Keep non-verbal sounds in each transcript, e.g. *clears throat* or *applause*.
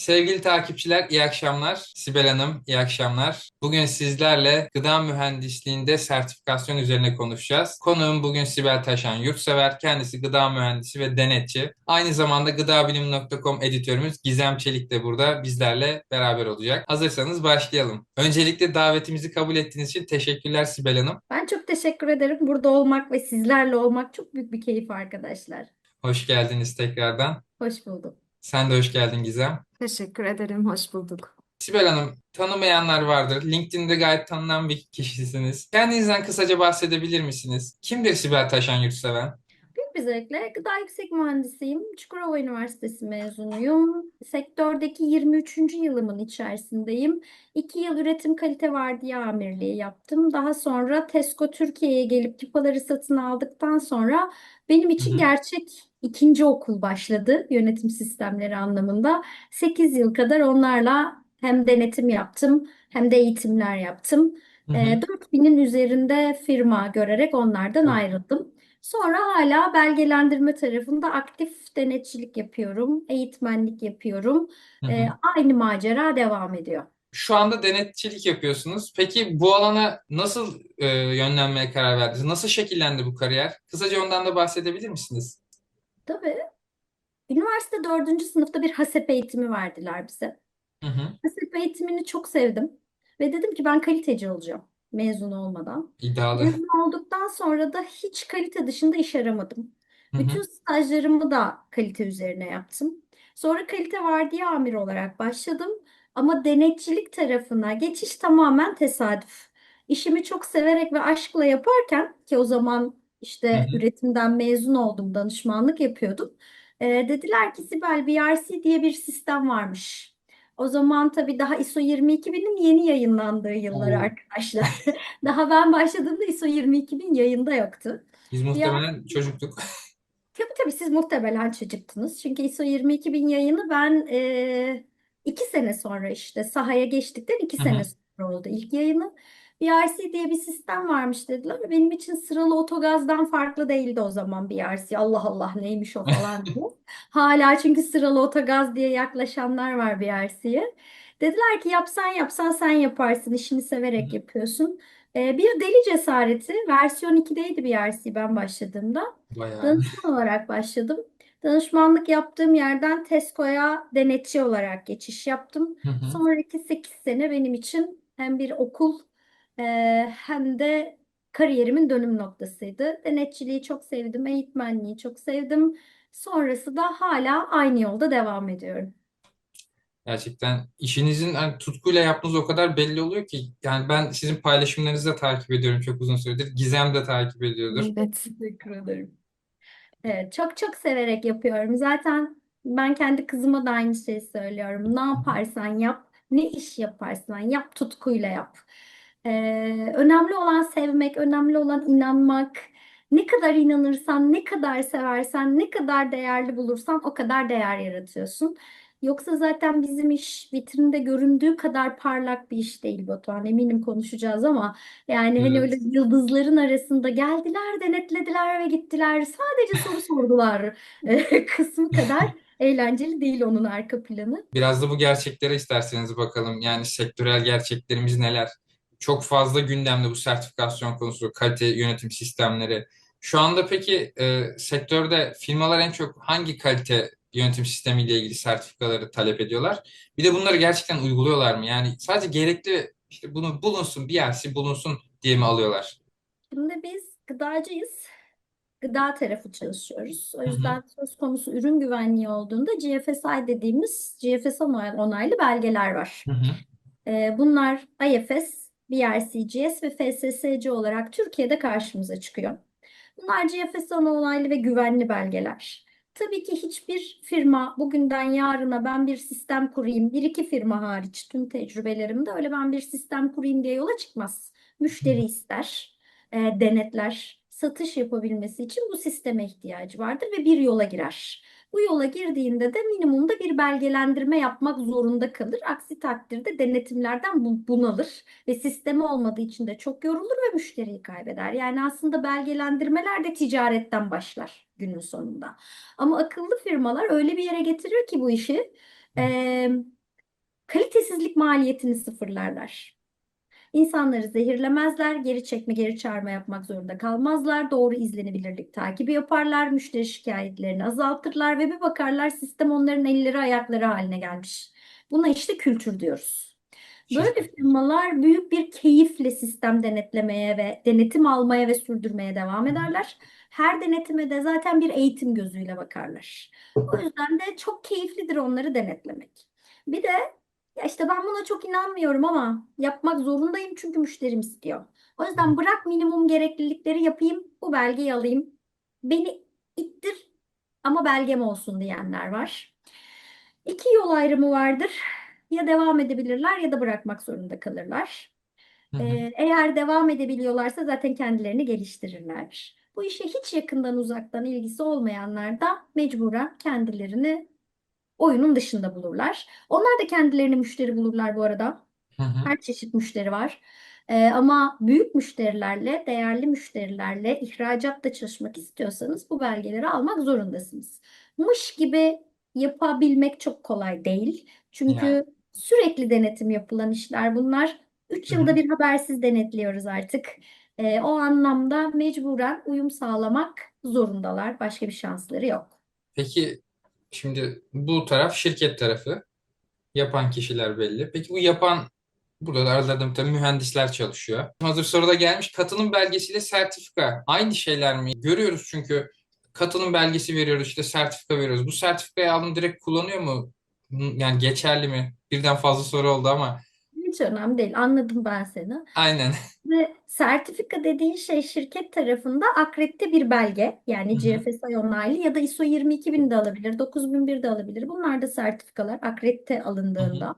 Sevgili takipçiler, iyi akşamlar. Sibel Hanım, iyi akşamlar. Bugün sizlerle gıda mühendisliğinde sertifikasyon üzerine konuşacağız. Konuğum bugün Sibel Taşan Yurtsever. Kendisi gıda mühendisi ve denetçi. Aynı zamanda gıdabilim.com editörümüz Gizem Çelik de burada bizlerle beraber olacak. Hazırsanız başlayalım. Öncelikle davetimizi kabul ettiğiniz için teşekkürler Sibel Hanım. Ben çok teşekkür ederim. Burada olmak ve sizlerle olmak çok büyük bir keyif arkadaşlar. Hoş geldiniz tekrardan. Hoş buldum. Sen de hoş geldin Gizem. Teşekkür ederim, hoş bulduk. Sibel Hanım, tanımayanlar vardır. LinkedIn'de gayet tanınan bir kişisiniz. Kendinizden kısaca bahsedebilir misiniz? Kimdir Sibel Taşan Yurtseven? Büyük bir zevkle gıda yüksek mühendisiyim. Çukurova Üniversitesi mezunuyum. Sektördeki 23. yılımın içerisindeyim. 2 yıl üretim kalite vardiya amirliği yaptım. Daha sonra Tesco Türkiye'ye gelip kipaları satın aldıktan sonra benim Hı için hı. gerçek ikinci okul başladı yönetim sistemleri anlamında. 8 yıl kadar onlarla hem denetim yaptım hem de eğitimler yaptım. Hı E, hı. 4000'in üzerinde firma görerek onlardan Çok ayrıldım. Sonra hala belgelendirme tarafında aktif denetçilik yapıyorum, eğitmenlik yapıyorum. Hı E, hı. aynı macera devam ediyor. Şu anda denetçilik yapıyorsunuz. Peki bu alana nasıl e, yönlenmeye karar verdiniz? Nasıl şekillendi bu kariyer? Kısaca ondan da bahsedebilir misiniz? Tabii üniversite dördüncü sınıfta bir HASEP eğitimi verdiler bize. Hı hı. HASEP eğitimini çok sevdim ve dedim ki ben kaliteci olacağım mezun olmadan. İddialı. Mezun olduktan sonra da hiç kalite dışında iş aramadım. Hı hı. Bütün stajlarımı da kalite üzerine yaptım. Sonra kalite vardiya amiri olarak başladım. Ama denetçilik tarafına geçiş tamamen tesadüf. İşimi çok severek ve aşkla yaparken ki o zaman Hı işte hı. üretimden mezun oldum, danışmanlık yapıyordum. Ee, dediler ki Sibel BRC diye bir sistem varmış. O zaman tabii daha ISO 22000'in yeni yayınlandığı yıllar Oo. arkadaşlar. *laughs* Daha ben başladığımda ISO 22000 yayında yoktu. Biz muhtemelen çocuktuk. *laughs* Tabii tabii siz muhtemelen çocuktunuz. Çünkü ISO 22000 yayını ben e, iki sene sonra işte sahaya geçtikten iki Hı sene sonra oldu ilk yayını. BRC diye bir sistem varmış dediler. Benim için sıralı otogazdan farklı değildi o zaman BRC. Allah Allah neymiş o falan diye. *laughs* Hala çünkü sıralı otogaz diye yaklaşanlar var BRC'ye. Dediler ki yapsan yapsan sen yaparsın. işini severek yapıyorsun. E, bir deli cesareti. Versiyon 2'deydi BRC ben başladığımda. Bayağı. Danışman olarak başladım. Danışmanlık yaptığım yerden Tesco'ya denetçi olarak geçiş yaptım. Hı hı. Sonraki 8 sene benim için hem bir okul e, hem de kariyerimin dönüm noktasıydı. Denetçiliği çok sevdim, eğitmenliği çok sevdim. Sonrası da hala aynı yolda devam ediyorum. Gerçekten işinizin hani tutkuyla yaptığınız o kadar belli oluyor ki yani ben sizin paylaşımlarınızı da takip ediyorum çok uzun süredir. Gizem de takip ediyordur. Evet. Teşekkür ederim. Evet, çok çok severek yapıyorum. Zaten ben kendi kızıma da aynı şeyi söylüyorum. Ne yaparsan yap, ne iş yaparsan yap, tutkuyla yap. Ee, önemli olan sevmek, önemli olan inanmak. Ne kadar inanırsan, ne kadar seversen, ne kadar değerli bulursan o kadar değer yaratıyorsun. Yoksa zaten bizim iş vitrinde göründüğü kadar parlak bir iş değil Batuhan. Eminim konuşacağız ama yani hani öyle Evet. yıldızların arasında geldiler, denetlediler ve gittiler. Sadece soru sordular *laughs* kısmı kadar eğlenceli değil onun arka planı. Biraz da bu gerçeklere isterseniz bakalım. Yani sektörel gerçeklerimiz neler? Çok fazla gündemde bu sertifikasyon konusu, kalite yönetim sistemleri. Şu anda peki e, sektörde firmalar en çok hangi kalite yönetim sistemiyle ilgili sertifikaları talep ediyorlar? Bir de bunları gerçekten uyguluyorlar mı? Yani sadece gerekli işte bunu bulunsun, bir yersi bulunsun diye mi alıyorlar? Şimdi biz gıdacıyız. Gıda tarafı çalışıyoruz. O Hı hı. yüzden söz konusu ürün güvenliği olduğunda GFSI dediğimiz GFS onay- onaylı belgeler var. Hı hı. Ee, Bunlar IFS, BRCGS ve FSSC olarak Türkiye'de karşımıza çıkıyor. Bunlar GFS onaylı ve güvenli belgeler. Tabii ki hiçbir firma bugünden yarına ben bir sistem kurayım, bir iki firma hariç tüm tecrübelerimde öyle ben bir sistem kurayım diye yola çıkmaz. Müşteri ister, e, denetler, satış yapabilmesi için bu sisteme ihtiyacı vardır ve bir yola girer. Bu yola girdiğinde de minimumda bir belgelendirme yapmak zorunda kalır. Aksi takdirde denetimlerden bu- bunalır ve sistemi olmadığı için de çok yorulur ve müşteriyi kaybeder. Yani aslında belgelendirmeler de ticaretten başlar günün sonunda. Ama akıllı firmalar öyle bir yere getirir ki bu işi Ee, kalitesizlik maliyetini sıfırlarlar. İnsanları zehirlemezler, geri çekme, geri çağırma yapmak zorunda kalmazlar, doğru izlenebilirlik takibi yaparlar, müşteri şikayetlerini azaltırlar ve bir bakarlar sistem onların elleri ayakları haline gelmiş. Buna işte kültür diyoruz. Böyle firmalar büyük bir keyifle sistem denetlemeye ve denetim almaya ve sürdürmeye devam ederler. Her denetime de zaten bir eğitim gözüyle bakarlar. O yüzden de çok keyiflidir onları denetlemek. Bir de ya işte ben buna çok inanmıyorum ama yapmak zorundayım çünkü müşterim istiyor. O yüzden bırak minimum gereklilikleri yapayım, bu belgeyi alayım. Beni ittir ama belgem olsun diyenler var. İki yol ayrımı vardır. Ya devam edebilirler ya da bırakmak zorunda kalırlar. Hı hı. Ee, eğer devam edebiliyorlarsa zaten kendilerini geliştirirler. Bu işe hiç yakından uzaktan ilgisi olmayanlar da mecburen kendilerini oyunun dışında bulurlar. Onlar da kendilerini müşteri bulurlar bu arada. Hı hı. Her çeşit müşteri var. Ee, ama büyük müşterilerle, değerli müşterilerle ihracatta çalışmak istiyorsanız bu belgeleri almak zorundasınız. Mış gibi yapabilmek çok kolay değil. Çünkü Yani. sürekli denetim yapılan işler bunlar. 3 Hı hı. yılda bir habersiz denetliyoruz artık. Ee, o anlamda mecburen uyum sağlamak zorundalar. Başka bir şansları yok. Peki şimdi bu taraf şirket tarafı. Yapan kişiler belli. Peki bu yapan burada da aralarında tabii mühendisler çalışıyor. Hazır soruda gelmiş katılım belgesiyle sertifika aynı şeyler mi? Görüyoruz çünkü katılım belgesi veriyoruz işte sertifika veriyoruz. Bu sertifikayı aldım direkt kullanıyor mu? Yani geçerli mi? Birden fazla soru oldu ama Hiç önemli değil. Anladım ben seni. aynen. Ve sertifika dediğin şey şirket tarafında akredite bir belge. Yani Hı hı. GFSI onaylı ya da ISO 22000 de alabilir, 9001 de alabilir. Bunlar da sertifikalar akredite Hı hı. alındığında.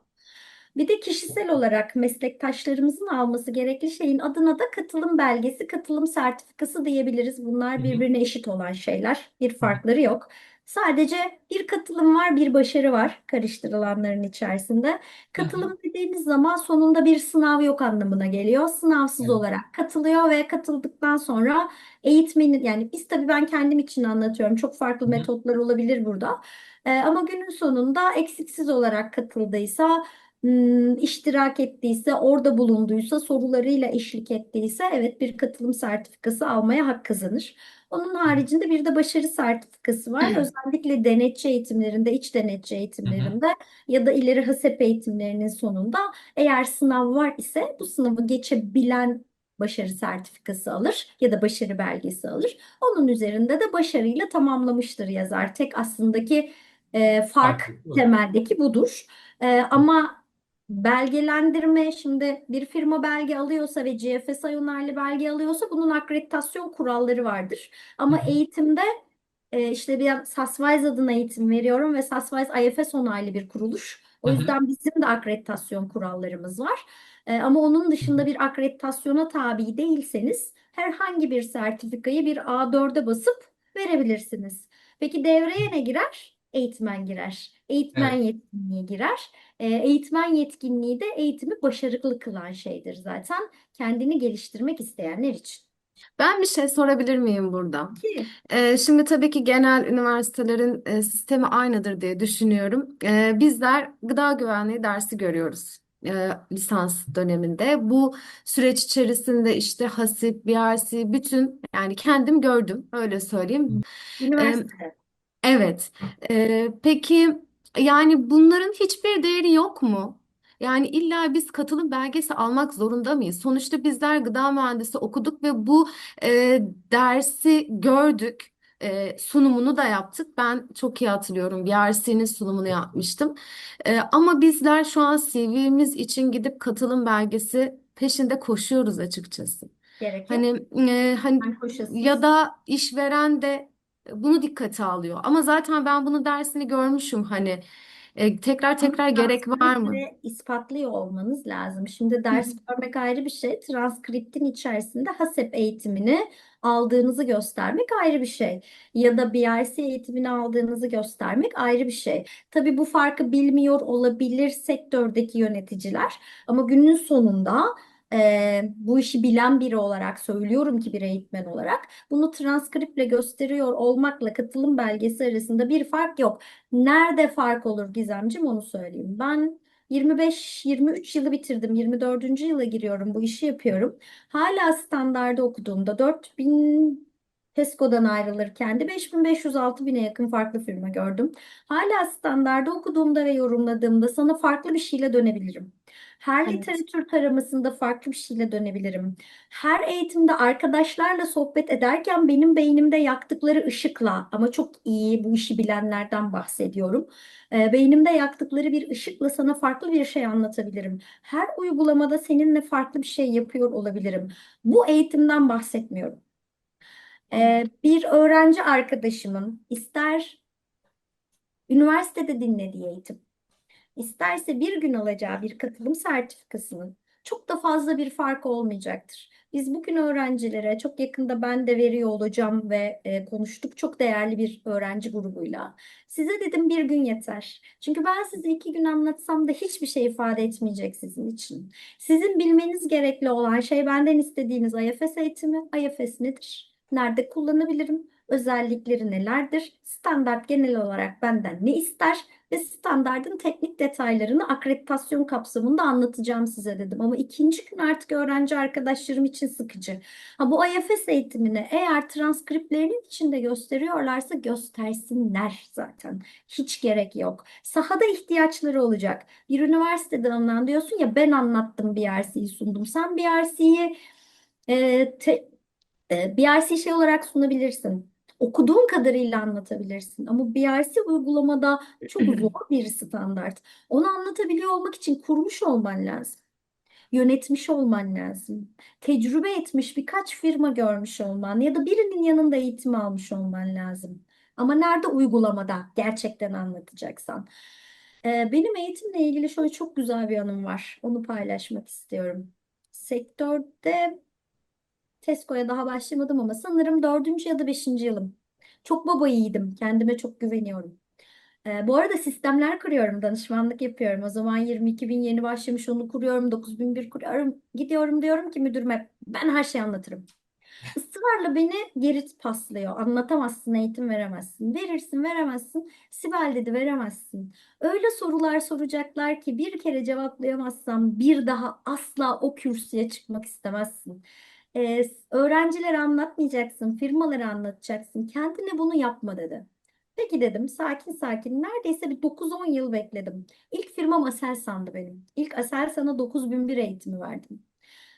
Bir de kişisel olarak meslektaşlarımızın alması gerekli şeyin adına da katılım belgesi, katılım sertifikası diyebiliriz. Hı Bunlar hı. birbirine eşit olan şeyler. Bir Hı hı. farkları yok. Sadece bir katılım var, bir başarı var karıştırılanların içerisinde. Hı hı. Katılım dediğimiz zaman sonunda bir sınav yok anlamına geliyor. Sınavsız Evet. olarak katılıyor ve katıldıktan sonra eğitmenin yani biz tabii ben kendim için anlatıyorum. Çok farklı Hı hı. metotlar olabilir burada. Ee, ama günün sonunda eksiksiz olarak katıldıysa, iştirak ettiyse, orada bulunduysa, sorularıyla eşlik ettiyse evet bir katılım sertifikası almaya hak kazanır. Onun haricinde bir de başarı sertifikası var. Özellikle denetçi eğitimlerinde, iç denetçi eğitimlerinde ya da ileri HASEP eğitimlerinin sonunda eğer sınav var ise bu sınavı geçebilen başarı sertifikası alır ya da başarı belgesi alır. Onun üzerinde de başarıyla tamamlamıştır yazar. Tek aslındaki e, fark Farklı temeldeki budur. E, ama belgelendirme şimdi bir firma belge alıyorsa ve GFSI onaylı belge alıyorsa bunun akreditasyon kuralları vardır. Hı Ama hı. eğitimde e, işte bir SASVIZE adına eğitim veriyorum ve SASVIZE IFS onaylı bir kuruluş. O Hı hı. yüzden bizim de akreditasyon kurallarımız var. E, ama onun Hı dışında hı. bir akreditasyona tabi değilseniz herhangi bir sertifikayı bir A4'e basıp verebilirsiniz. Peki devreye ne girer? Eğitmen girer. Eğitmen Evet. yetkinliği girer. E, eğitmen yetkinliği de eğitimi başarılı kılan şeydir zaten. Kendini geliştirmek isteyenler için. Ben bir şey sorabilir miyim burada? Ki Ee, şimdi tabii ki genel üniversitelerin e, sistemi aynıdır diye düşünüyorum. Ee, bizler gıda güvenliği dersi görüyoruz e, lisans döneminde. Bu süreç içerisinde işte HASİP, BRC, bütün yani kendim gördüm öyle söyleyeyim. Ee, üniversite. Evet. Ee, peki yani bunların hiçbir değeri yok mu? Yani illa biz katılım belgesi almak zorunda mıyız? Sonuçta bizler gıda mühendisi okuduk ve bu e, dersi gördük. E, sunumunu da yaptık. Ben çok iyi hatırlıyorum. BRC'nin sunumunu yapmıştım. E, ama bizler şu an CV'miz için gidip katılım belgesi peşinde koşuyoruz açıkçası. Gerek yok. Hani e, hani Ben koşasınız. ya da işveren de bunu dikkate alıyor. Ama zaten ben bunu dersini görmüşüm hani E, tekrar Ama tekrar gerek var mı? transkriptle ispatlıyor olmanız lazım. Şimdi ders görmek ayrı bir şey. Transkriptin içerisinde HASEP eğitimini aldığınızı göstermek ayrı bir şey. Ya da BRC eğitimini aldığınızı göstermek ayrı bir şey. Tabii bu farkı bilmiyor olabilir sektördeki yöneticiler. Ama günün sonunda Ee, bu işi bilen biri olarak söylüyorum ki bir eğitmen olarak bunu transkriple gösteriyor olmakla katılım belgesi arasında bir fark yok. Nerede fark olur Gizemciğim onu söyleyeyim. Ben 25-23 yılı bitirdim. 24. yıla giriyorum. Bu işi yapıyorum. Hala standarda okuduğumda 4000 Tesco'dan ayrılırken de 5500-6000'e yakın farklı firma gördüm. Hala standarda okuduğumda ve yorumladığımda sana farklı bir şeyle dönebilirim. Her Evet. literatür taramasında farklı bir şeyle dönebilirim. Her eğitimde arkadaşlarla sohbet ederken benim beynimde yaktıkları ışıkla ama çok iyi bu işi bilenlerden bahsediyorum. E, beynimde yaktıkları bir ışıkla sana farklı bir şey anlatabilirim. Her uygulamada seninle farklı bir şey yapıyor olabilirim. Bu eğitimden bahsetmiyorum. E, bir öğrenci arkadaşımın ister üniversitede dinlediği eğitim, isterse bir gün alacağı bir katılım sertifikasının çok da fazla bir fark olmayacaktır. Biz bugün öğrencilere çok yakında ben de veriyor olacağım ve e, konuştuk çok değerli bir öğrenci grubuyla. Size dedim bir gün yeter. Çünkü ben size iki gün anlatsam da hiçbir şey ifade etmeyecek sizin için. Sizin bilmeniz gerekli olan şey benden istediğiniz IFS eğitimi. IFS nedir? Nerede kullanabilirim? Özellikleri nelerdir? Standart genel olarak benden ne ister? Ve standardın teknik detaylarını akreditasyon kapsamında anlatacağım size dedim. Ama ikinci gün artık öğrenci arkadaşlarım için sıkıcı. Ha, bu IFS eğitimini eğer transkriptlerinin içinde gösteriyorlarsa göstersinler zaten. Hiç gerek yok. Sahada ihtiyaçları olacak. Bir üniversiteden alınan diyorsun ya ben anlattım BRC'yi sundum. Sen BRC'yi e, te, e, BRC şey olarak sunabilirsin. Okuduğun kadarıyla anlatabilirsin. Ama BRC uygulamada çok *clears throat* zor bir standart. Onu anlatabiliyor olmak için kurmuş olman lazım. Yönetmiş olman lazım. Tecrübe etmiş birkaç firma görmüş olman ya da birinin yanında eğitim almış olman lazım. Ama nerede uygulamada gerçekten anlatacaksan. Ee, benim eğitimle ilgili şöyle çok güzel bir anım var. Onu paylaşmak istiyorum. Sektörde Tesco'ya daha başlamadım ama sanırım dördüncü ya da beşinci yılım. Çok baba yiğidim. Kendime çok güveniyorum. Ee, bu arada sistemler kuruyorum, danışmanlık yapıyorum. O zaman 22 bin yeni başlamış onu kuruyorum, 9001 kuruyorum. Gidiyorum diyorum ki müdürüme ben her şeyi anlatırım. *laughs* Israrla beni geri paslıyor. Anlatamazsın, eğitim veremezsin. Verirsin, veremezsin. Sibel dedi, veremezsin. Öyle sorular soracaklar ki bir kere cevaplayamazsam bir daha asla o kürsüye çıkmak istemezsin. Ee, öğrencilere anlatmayacaksın, firmalara anlatacaksın. Kendine bunu yapma dedi. Peki dedim, sakin sakin. Neredeyse bir 9-10 yıl bekledim. İlk firmam Aselsan'dı benim. İlk Aselsan'a 9001 eğitimi verdim.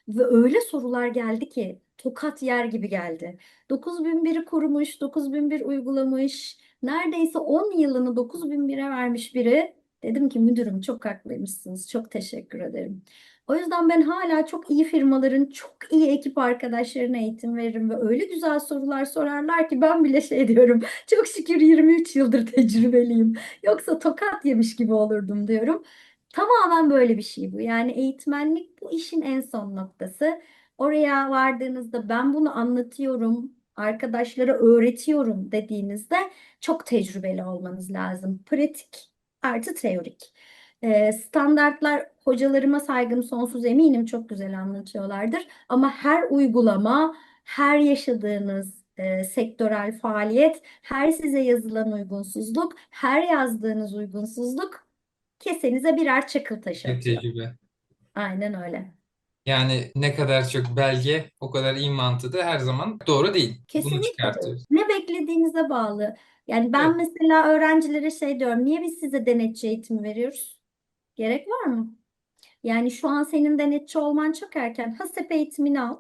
Ve öyle sorular geldi ki tokat yer gibi geldi. 9001'i kurmuş, 9001 uygulamış. Neredeyse 10 yılını 9001'e vermiş biri. Dedim ki müdürüm çok haklıymışsınız. Çok teşekkür ederim. O yüzden ben hala çok iyi firmaların, çok iyi ekip arkadaşlarına eğitim veririm ve öyle güzel sorular sorarlar ki ben bile şey diyorum. *laughs* Çok şükür 23 yıldır tecrübeliyim. Yoksa tokat yemiş gibi olurdum diyorum. Tamamen böyle bir şey bu. Yani eğitmenlik bu işin en son noktası. Oraya vardığınızda ben bunu anlatıyorum, arkadaşlara öğretiyorum dediğinizde çok tecrübeli olmanız lazım. Pratik artı teorik. Ee, standartlar hocalarıma saygım sonsuz eminim çok güzel anlatıyorlardır. Ama her uygulama, her yaşadığınız e, sektörel faaliyet, her size yazılan uygunsuzluk, her yazdığınız uygunsuzluk kesenize birer çakıl taşı Bir atıyor. tecrübe. Aynen öyle. Yani ne kadar çok belge, o kadar iyi mantığı da her zaman doğru değil. Bunu Kesinlikle. çıkartıyoruz. Ne beklediğinize bağlı. Yani ben Evet. mesela öğrencilere şey diyorum. Niye biz size denetçi eğitimi veriyoruz? Gerek var mı? Yani şu an senin denetçi olman çok erken. HACCP eğitimini al.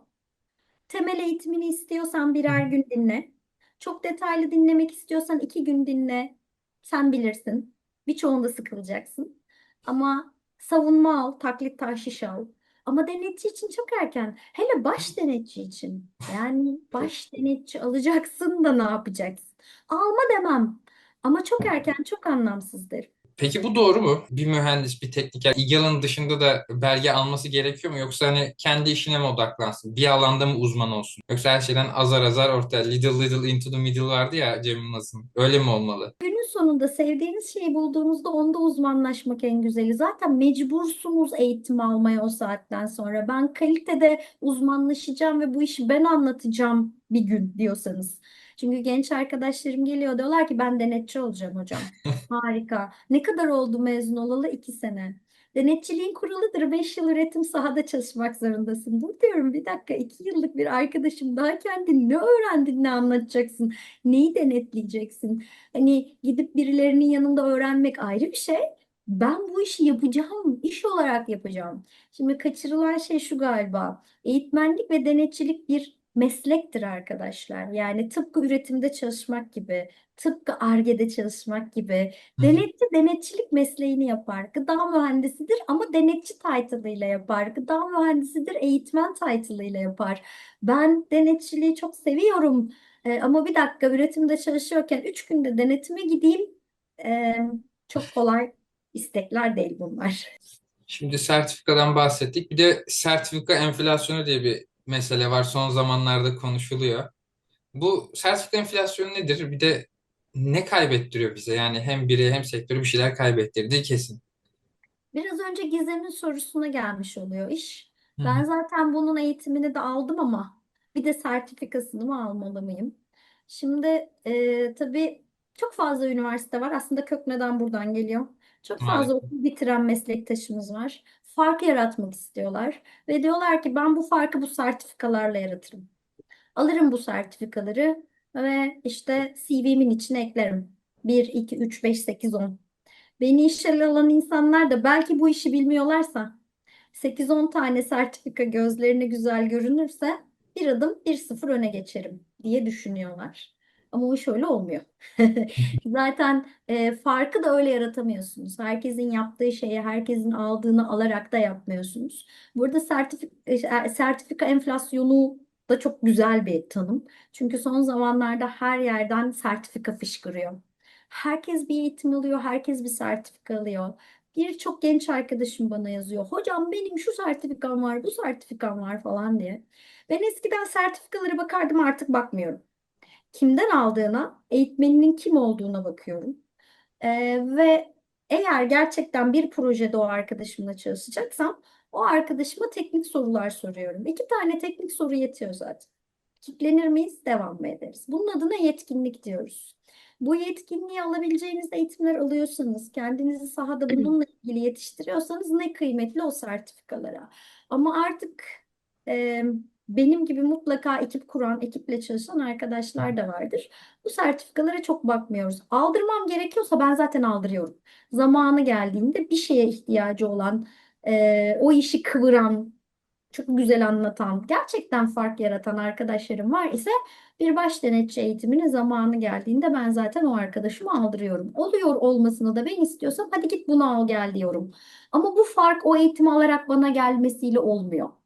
Temel eğitimini istiyorsan birer gün dinle. Çok detaylı dinlemek istiyorsan iki gün dinle. Sen bilirsin. Birçoğunda sıkılacaksın. Ama savunma al, taklit tahşiş al. Ama denetçi için çok erken. Hele baş denetçi için. Yani baş denetçi alacaksın da ne yapacaksın? Alma demem. Ama çok erken, çok anlamsız derim. Peki bu doğru mu? Bir mühendis, bir tekniker ilgi dışında da belge alması gerekiyor mu? Yoksa hani kendi işine mi odaklansın? Bir alanda mı uzman olsun? Yoksa her şeyden azar azar ortaya little little into the middle vardı ya Cem Yılmaz'ın. Öyle mi olmalı? Günün sonunda sevdiğiniz şeyi bulduğunuzda onda uzmanlaşmak en güzeli. Zaten mecbursunuz eğitim almaya o saatten sonra. Ben kalitede uzmanlaşacağım ve bu işi ben anlatacağım bir gün diyorsanız. Çünkü genç arkadaşlarım geliyor diyorlar ki ben denetçi olacağım hocam. *laughs* Harika. Ne kadar oldu mezun olalı? İki sene. Denetçiliğin kuralıdır. Beş yıl üretim sahada çalışmak zorundasın. Dur diyorum bir dakika iki yıllık bir arkadaşım daha kendin ne öğrendin ne anlatacaksın? Neyi denetleyeceksin? Hani gidip birilerinin yanında öğrenmek ayrı bir şey. Ben bu işi yapacağım, iş olarak yapacağım. Şimdi kaçırılan şey şu galiba. Eğitmenlik ve denetçilik bir meslektir arkadaşlar. Yani tıpkı üretimde çalışmak gibi, tıpkı Ar-Ge'de çalışmak gibi. Denetçi denetçilik mesleğini yapar. Gıda mühendisidir ama denetçi title'ıyla yapar. Gıda mühendisidir, eğitmen title'ıyla yapar. Ben denetçiliği çok seviyorum. Ee, ama bir dakika üretimde çalışıyorken üç günde denetime gideyim. Ee, çok kolay istekler değil bunlar. Şimdi sertifikadan bahsettik. Bir de sertifika enflasyonu diye bir mesele var. Son zamanlarda konuşuluyor. Bu sertifika enflasyonu nedir? Bir de ne kaybettiriyor bize? Yani hem biri hem sektörü bir şeyler kaybettirdiği kesin. Biraz önce Gizem'in sorusuna gelmiş oluyor iş. Hı Ben zaten bunun eğitimini de aldım ama bir de sertifikasını mı almalı mıyım? Şimdi e, tabii çok fazla üniversite var. Aslında kök neden buradan geliyor. Çok fazla Maalesef. okul bitiren meslektaşımız var. Fark yaratmak istiyorlar. Ve diyorlar ki ben bu farkı bu sertifikalarla yaratırım. Alırım bu sertifikaları ve işte CV'min içine eklerim. 1, 2, 3, 5, 8, 10. Beni işe alan insanlar da belki bu işi bilmiyorlarsa 8-10 tane sertifika gözlerine güzel görünürse bir adım bir sıfır öne geçerim diye düşünüyorlar. Ama o iş öyle olmuyor. *laughs* Zaten e, farkı da öyle yaratamıyorsunuz. Herkesin yaptığı şeyi, herkesin aldığını alarak da yapmıyorsunuz. Burada sertifika, sertifika enflasyonu da çok güzel bir tanım. Çünkü son zamanlarda her yerden sertifika fışkırıyor. Herkes bir eğitim alıyor, herkes bir sertifika alıyor. Birçok genç arkadaşım bana yazıyor. Hocam benim şu sertifikam var, bu sertifikam var falan diye. Ben eskiden sertifikalara bakardım artık bakmıyorum. Kimden aldığına, eğitmeninin kim olduğuna bakıyorum. Ee, ve eğer gerçekten bir projede o arkadaşımla çalışacaksam o arkadaşıma teknik sorular soruyorum. İki tane teknik soru yetiyor zaten. Kitlenir miyiz? Devam mı ederiz? Bunun adına yetkinlik diyoruz. Bu yetkinliği alabileceğiniz eğitimler alıyorsanız, kendinizi sahada bununla ilgili yetiştiriyorsanız ne kıymetli o sertifikalara. Ama artık e, benim gibi mutlaka ekip kuran, ekiple çalışan arkadaşlar da vardır. Bu sertifikalara çok bakmıyoruz. Aldırmam gerekiyorsa ben zaten aldırıyorum. Zamanı geldiğinde bir şeye ihtiyacı olan, e, o işi kıvıran, çok güzel anlatan, gerçekten fark yaratan arkadaşlarım var ise bir baş denetçi eğitimine zamanı geldiğinde ben zaten o arkadaşımı aldırıyorum. Oluyor olmasını da ben istiyorsam hadi git bunu al gel diyorum. Ama bu fark o eğitimi alarak bana gelmesiyle olmuyor.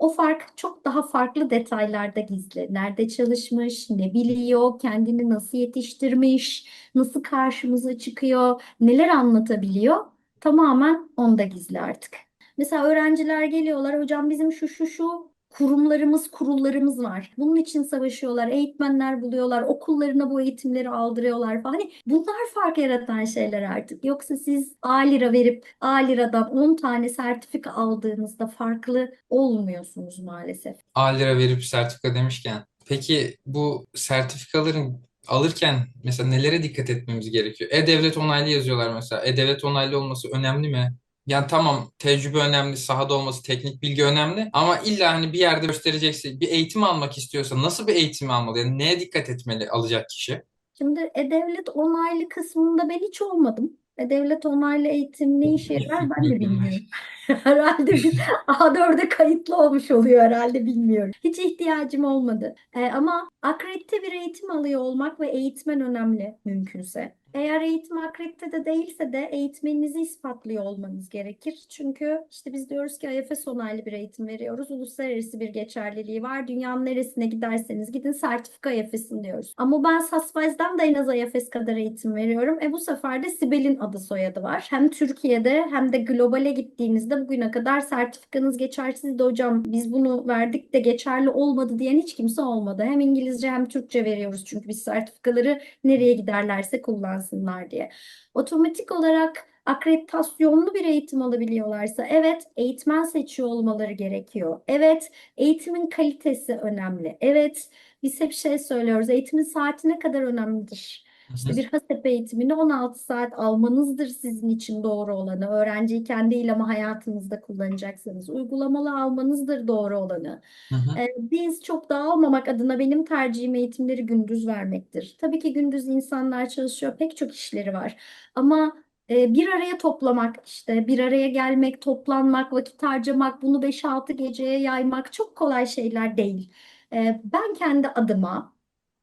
O fark çok daha farklı detaylarda gizli. Nerede çalışmış, ne biliyor, kendini nasıl yetiştirmiş, nasıl karşımıza çıkıyor, neler anlatabiliyor. Tamamen onda gizli artık. Mesela öğrenciler geliyorlar, hocam bizim şu şu şu kurumlarımız, kurullarımız var. Bunun için savaşıyorlar, eğitmenler buluyorlar, okullarına bu eğitimleri aldırıyorlar falan. Hani bunlar fark yaratan şeyler artık. Yoksa siz A lira verip A liradan 10 tane sertifika aldığınızda farklı olmuyorsunuz maalesef. A lira verip sertifika demişken. Peki bu sertifikaların alırken mesela nelere dikkat etmemiz gerekiyor? E-Devlet onaylı yazıyorlar mesela. E-Devlet onaylı olması önemli mi? Yani tamam tecrübe önemli, sahada olması, teknik bilgi önemli ama illa hani bir yerde gösterecekse, bir eğitim almak istiyorsa nasıl bir eğitim almalı? Yani neye dikkat etmeli alacak kişi? Şimdi E-Devlet onaylı kısmında ben hiç olmadım. E-Devlet onaylı eğitim ne işe yarar ben de bilmiyorum. *laughs* *laughs* Herhalde bir A4'e kayıtlı olmuş oluyor herhalde bilmiyorum. Hiç ihtiyacım olmadı. Ee, ama akredite bir eğitim alıyor olmak ve eğitmen önemli mümkünse. Eğer eğitim akredite değilse de eğitmeninizi ispatlıyor olmanız gerekir. Çünkü işte biz diyoruz ki IFS onaylı bir eğitim veriyoruz. Uluslararası bir geçerliliği var. Dünyanın neresine giderseniz gidin sertifika IFS'in diyoruz. Ama ben Sasvice'dan da en az IFS kadar eğitim veriyorum. E bu sefer de Sibel'in adı soyadı var. Hem Türkiye'de hem de globale gittiğinizde bugüne kadar sertifikanız geçersizdi hocam. Biz bunu verdik de geçerli olmadı diyen hiç kimse olmadı. Hem İngilizce hem Türkçe veriyoruz çünkü biz sertifikaları nereye giderlerse kullansınlar diye. Otomatik olarak akreditasyonlu bir eğitim alabiliyorlarsa evet eğitmen seçiyor olmaları gerekiyor. Evet eğitimin kalitesi önemli. Evet biz hep şey söylüyoruz eğitimin saati ne kadar önemlidir. İşte bir HASEP eğitimini 16 saat almanızdır sizin için doğru olanı. Öğrenciyi kendi değil ama hayatınızda kullanacaksınız. Uygulamalı almanızdır doğru olanı. Hı hı. Ee, Biz çok dağılmamak adına benim tercihim eğitimleri gündüz vermektir. Tabii ki gündüz insanlar çalışıyor, pek çok işleri var. Ama e, bir araya toplamak, işte bir araya gelmek, toplanmak, vakit harcamak, bunu 5-6 geceye yaymak çok kolay şeyler değil. Ee, Ben kendi adıma,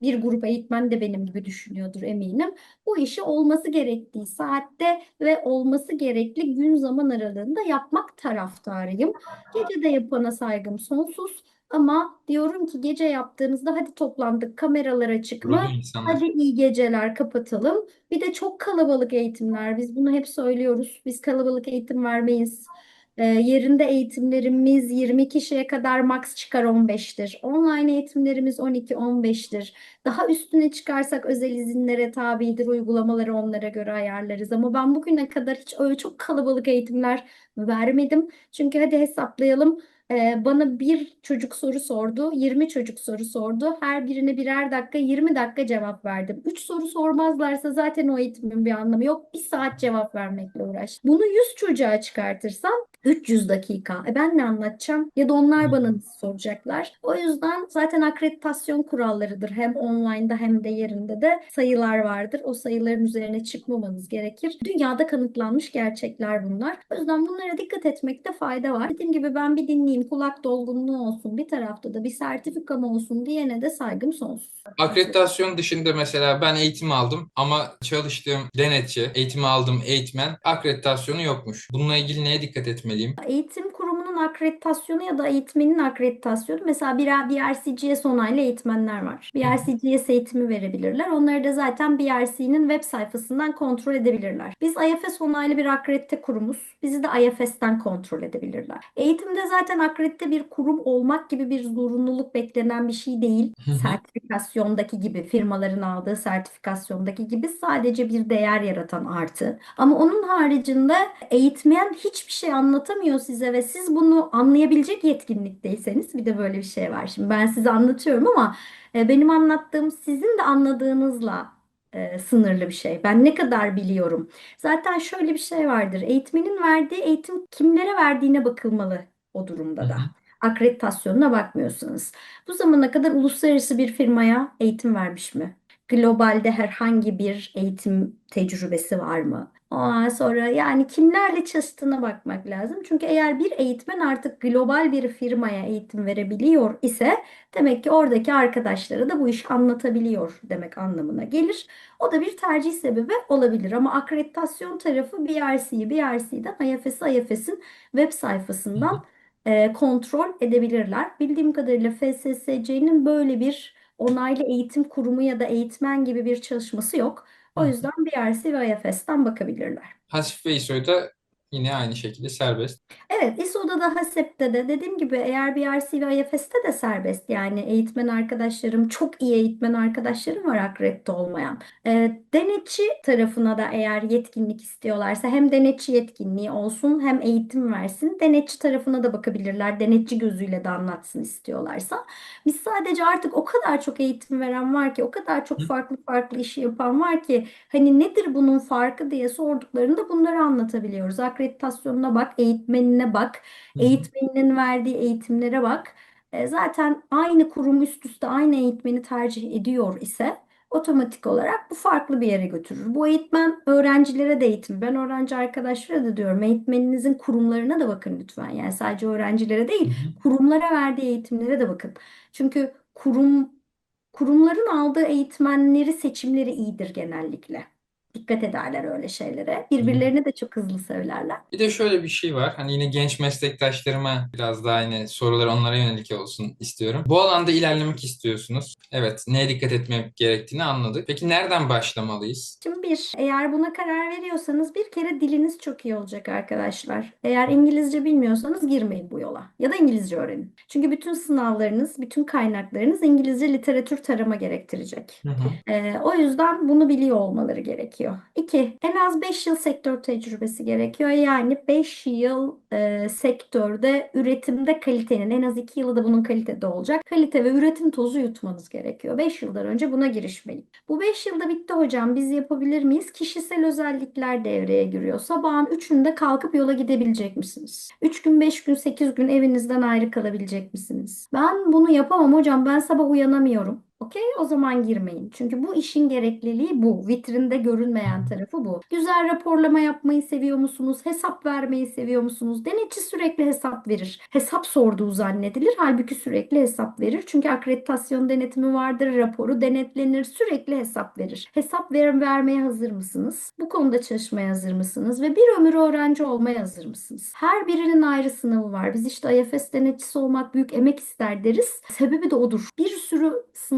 bir grup eğitmen de benim gibi düşünüyordur eminim. Bu işi olması gerektiği saatte ve olması gerekli gün zaman aralığında yapmak taraftarıyım. Gece de yapana saygım sonsuz. Ama diyorum ki gece yaptığınızda hadi toplandık kameralar açık mı? İnsanlar. Hadi iyi geceler kapatalım. Bir de çok kalabalık eğitimler. Biz bunu hep söylüyoruz. Biz kalabalık eğitim vermeyiz. Ee, yerinde eğitimlerimiz 20 kişiye kadar max çıkar 15'tir. Online eğitimlerimiz 12-15'tir. Daha üstüne çıkarsak özel izinlere tabidir. Uygulamaları onlara göre ayarlarız. Ama ben bugüne kadar hiç öyle çok kalabalık eğitimler vermedim. Çünkü hadi hesaplayalım. Ee, bana bir çocuk soru sordu, 20 çocuk soru sordu. Her birine birer dakika, 20 dakika cevap verdim. 3 soru sormazlarsa zaten o eğitimin bir anlamı yok. Bir saat cevap vermekle uğraş. Bunu 100 çocuğa çıkartırsam 300 dakika. E ben ne anlatacağım? Ya da onlar bana soracaklar? O yüzden zaten akreditasyon kurallarıdır. Hem online'da hem de yerinde de sayılar vardır. O sayıların üzerine çıkmamanız gerekir. Dünyada kanıtlanmış gerçekler bunlar. O yüzden bunlara dikkat etmekte fayda var. Dediğim gibi ben bir dinleyeyim, kulak dolgunluğu olsun, bir tarafta da bir sertifikam olsun diyene de saygım sonsuz. Akreditasyon dışında mesela ben eğitim aldım ama çalıştığım denetçi, eğitim aldığım eğitmen akreditasyonu yokmuş. Bununla ilgili neye dikkat etmeliyim? Eğitim kurumunun akreditasyonu ya da eğitmenin akreditasyonu mesela bir BRCGS onaylı eğitmenler var. BRCGS eğitimi verebilirler. Onları da zaten BRC'nin web sayfasından kontrol edebilirler. Biz IFS onaylı bir akredite kurumuz. Bizi de IFS'ten kontrol edebilirler. Eğitimde zaten akredite bir kurum olmak gibi bir zorunluluk beklenen bir şey değil. Sertifikasyondaki gibi firmaların aldığı sertifikasyondaki gibi sadece bir değer yaratan artı. Ama onun haricinde eğitmen hiçbir şey anlatamıyor size ve siz bunu anlayabilecek yetkinlikteyseniz bir de böyle bir şey var. Şimdi ben size anlatıyorum ama e, benim anlattığım sizin de anladığınızla e, sınırlı bir şey. Ben ne kadar biliyorum. Zaten şöyle bir şey vardır. Eğitmenin verdiği eğitim kimlere verdiğine bakılmalı o durumda hı. da. Akreditasyonuna bakmıyorsunuz. Bu zamana kadar uluslararası bir firmaya eğitim vermiş mi? Globalde herhangi bir eğitim tecrübesi var mı? Ondan sonra yani kimlerle çalıştığına bakmak lazım. Çünkü eğer bir eğitmen artık global bir firmaya eğitim verebiliyor ise demek ki oradaki arkadaşlara da bu işi anlatabiliyor demek anlamına gelir. O da bir tercih sebebi olabilir. Ama akreditasyon tarafı BRC'yi BRC'den IFS'i IFS'in web sayfasından kontrol edebilirler. Bildiğim kadarıyla FSSC'nin böyle bir onaylı eğitim kurumu ya da eğitmen gibi bir çalışması yok. O yüzden BRC ve IFS'ten bakabilirler. Hasif ve ISO'da yine aynı şekilde serbest. Evet, ISO'da da HACCP'te de dediğim gibi eğer BRC ve IFS'te de serbest. Yani eğitmen arkadaşlarım, çok iyi eğitmen arkadaşlarım var akredite olmayan. Ee, denetçi tarafına da eğer yetkinlik istiyorlarsa hem denetçi yetkinliği olsun hem eğitim versin. Denetçi tarafına da bakabilirler. Denetçi gözüyle de anlatsın istiyorlarsa. Biz sadece artık o kadar çok eğitim veren var ki, o kadar çok farklı farklı işi yapan var ki hani nedir bunun farkı diye sorduklarında bunları anlatabiliyoruz. Akreditasyonuna bak, eğitmenine bak, Hı hı. eğitmeninin verdiği eğitimlere bak. E, zaten aynı kurum üst üste aynı eğitmeni tercih ediyor ise otomatik olarak bu farklı bir yere götürür. Bu eğitmen öğrencilere de eğitim. Ben öğrenci arkadaşlara da diyorum eğitmeninizin kurumlarına da bakın lütfen. Yani sadece öğrencilere Hı değil, hı. kurumlara verdiği eğitimlere de bakın. Çünkü kurum kurumların aldığı eğitmenleri seçimleri iyidir genellikle. Dikkat ederler öyle şeylere. Birbirlerini de çok hızlı söylerler. Bir de şöyle bir şey var. Hani yine genç meslektaşlarıma biraz daha yine sorular onlara yönelik olsun istiyorum. Bu alanda ilerlemek istiyorsunuz. Evet, neye dikkat etmek gerektiğini anladık. Peki nereden başlamalıyız? Şimdi bir, eğer buna karar veriyorsanız bir kere diliniz çok iyi olacak arkadaşlar. Eğer İngilizce bilmiyorsanız girmeyin bu yola. Ya da İngilizce öğrenin. Çünkü bütün sınavlarınız, bütün kaynaklarınız İngilizce literatür tarama gerektirecek. Hı hı. Ee, o yüzden bunu biliyor olmaları gerekiyor. İki, en az 5 yıl sektör tecrübesi gerekiyor. Yani 5 yıl e, sektörde üretimde kalitenin en az 2 yılı da bunun kalitede olacak. Kalite ve üretim tozu yutmanız gerekiyor. 5 yıldan önce buna girişmeyin. Bu 5 yılda bitti hocam biz yapabilir miyiz? Kişisel özellikler devreye giriyor. Sabahın 3'ünde kalkıp yola gidebilecek misiniz? 3 gün, 5 gün, 8 gün evinizden ayrı kalabilecek misiniz? Ben bunu yapamam hocam. Ben sabah uyanamıyorum. Okey, o zaman girmeyin. Çünkü bu işin gerekliliği bu. Vitrinde görünmeyen tarafı bu. Güzel raporlama yapmayı seviyor musunuz? Hesap vermeyi seviyor musunuz? Denetçi sürekli hesap verir. Hesap sorduğu zannedilir. Halbuki sürekli hesap verir. Çünkü akreditasyon denetimi vardır. Raporu denetlenir. Sürekli hesap verir. Hesap ver vermeye hazır mısınız? Bu konuda çalışmaya hazır mısınız? Ve bir ömür öğrenci olmaya hazır mısınız? Her birinin ayrı sınavı var. Biz işte IFS denetçisi olmak büyük emek ister deriz. Sebebi de odur. Bir sürü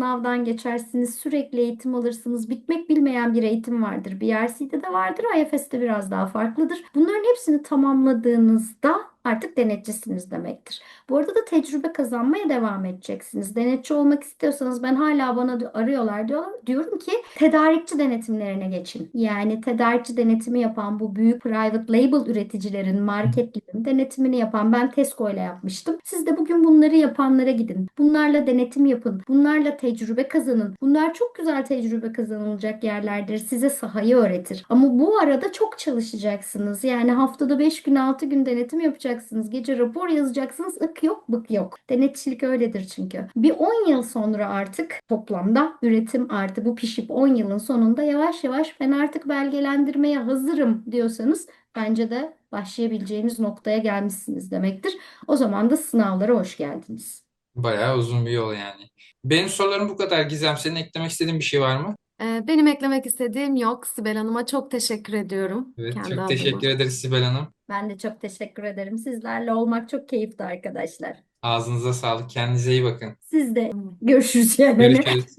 sınavdan geçersiniz, sürekli eğitim alırsınız. Bitmek bilmeyen bir eğitim vardır. BRC'de de vardır, IFS'te biraz daha farklıdır. Bunların hepsini tamamladığınızda artık denetçisiniz demektir. Bu arada da tecrübe kazanmaya devam edeceksiniz. Denetçi olmak istiyorsanız ben hala bana arıyorlar diyorlar. Diyorum ki tedarikçi denetimlerine geçin. Yani tedarikçi denetimi yapan bu büyük private label üreticilerin, marketlerin denetimini yapan ben Tesco ile yapmıştım. Siz de bugün bunları yapanlara gidin. Bunlarla denetim yapın. Bunlarla tecrübe kazanın. Bunlar çok güzel tecrübe kazanılacak yerlerdir. Size sahayı öğretir. Ama bu arada çok çalışacaksınız. Yani haftada 5 gün 6 gün denetim yapacaksınız. Gece rapor yazacaksınız. Ik yok bık yok. Denetçilik öyledir çünkü. Bir 10 yıl sonra artık toplamda üretim artı bu pişip 10 yılın sonunda yavaş yavaş ben artık belgelendirmeye hazırım diyorsanız bence de başlayabileceğiniz noktaya gelmişsiniz demektir. O zaman da sınavlara hoş geldiniz. Bayağı uzun bir yol yani. Benim sorularım bu kadar. Gizem, senin eklemek istediğin bir şey var mı? Ee, benim eklemek istediğim yok. Sibel Hanım'a çok teşekkür ediyorum Evet, kendi çok adıma. teşekkür ederiz Sibel Hanım. Ben de çok teşekkür ederim. Sizlerle olmak çok keyifli arkadaşlar. Ağzınıza sağlık. Kendinize iyi bakın. Siz de görüşürüz yani. Görüşürüz.